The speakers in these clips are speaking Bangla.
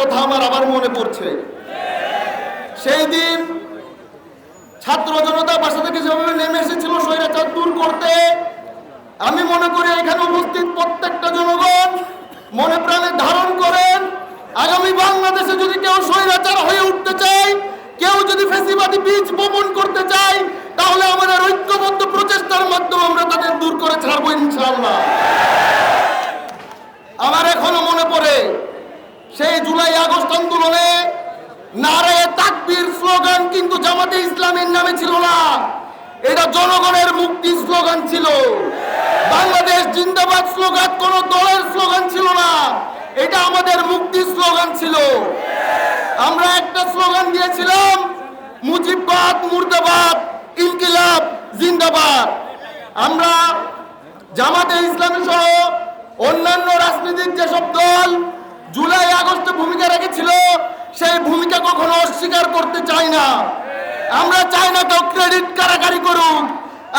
কথা আমার আবার মনে পড়ছে। সেই দিন ছাত্র জনতা বাসা থেকে যেভাবে নেমে এসেছিল, স্বৈরাচার দূর করতে। আমি মনে করি এখানে উপস্থিত প্রত্যেকটা জনগণ মনে প্রাণে ধারণ করেন, আগামী বাংলাদেশে যদি কেউ স্বৈরাচার হয়ে উঠতে চায়, কেউ যদি ফেসিবাদী বীজ বপন করতে চায়, তাহলে আমাদের ঐক্যবদ্ধ প্রচেষ্টার মাধ্যমে আমরা তাদের দূর করে ছাড়বো ইনশাআল্লাহ আমার এখনও মনে পড়ে সেই জুলাই আগস্ট আন্দোলনে নারায়ে তাকবীর স্লোগান কিন্তু জামাতে ইসলামের নামে ছিল না। এটা জনগণের মুক্তি স্লোগান ছিল। বাংলাদেশ জিন্দাবাদ স্লোগান, কোন দলের স্লোগান ছিল না। এটা আমাদের মুক্তি স্লোগান ছিল। আমরা একটা স্লোগান দিয়েছিলাম, মুজিববাদ, মুর্দাবাদ, ইনকিলাব, জিন্দাবাদ। আমরা জামাতে ইসলামী সহ অন্যান্য রাজনৈতিক যেসব দল জুলাই, আগস্টে ভূমিকা রেখেছিল, সেই ভূমিকা কখনো অস্বীকার করতে চাই না। আমরা চাই না কেউ ক্রেডিট কারাকারি করুক,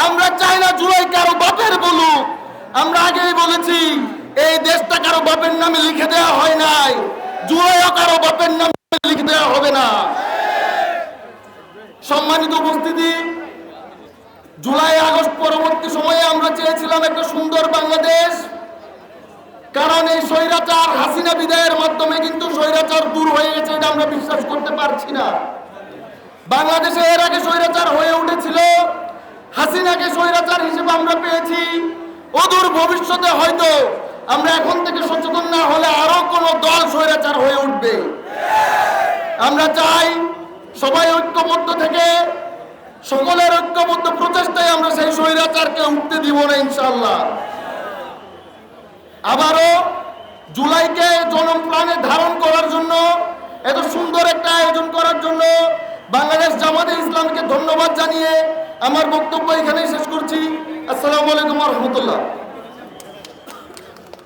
আমরা চাই না জুলাই কারও বাপের বলুক। আমরা আগেই বলেছি, এই দেশটা কারও বাপের নামে লিখে দেওয়া হয় নাই। জুলাইও কারও বাপের নামে লিখে দেওয়া হবে না। সম্মানিত উপস্থিতি, জুলাই, আগস্ট পরবর্তী সময়ে আমরা চেয়েছিলাম একটা সুন্দর বাংলাদেশ। কারণ এই স্বৈরাচার হাসিনা বিদায়ের মাধ্যমে কিন্তু স্বৈরাচার দূর হয়ে গেছে, এটা আমরা বিশ্বাস করতে পারছি না। বাংলাদেশে এর আগে স্বৈরাচার হয়ে উঠেছিল, হাসিনাকে স্বৈরাচার হিসেবে আমরা পেয়েছি। অদূর ভবিষ্যতে হয়তো আমরা এখন থেকে সচেতন না হলে আরও কোনো দল স্বৈরাচার হয়ে উঠবে। আমরা চাই সবাই ঐক্যবদ্ধ থেকে, সকলের ঐক্যবদ্ধ প্রচেষ্টায় আমরা সেই স্বৈরাচারকে উঠতে দিব না ইনশাল্লাহ আবারও জুলাইকে জনম প্রাণে ধারণ করার জন্য, এত সুন্দর একটা আয়োজন করার জন্য বাংলাদেশ জামাতে ইসলামকে ধন্যবাদ জানিয়ে আমার বক্তব্য এখানেই শেষ করছি। আসসালামু আলাইকুম রহমতুল্লাহ।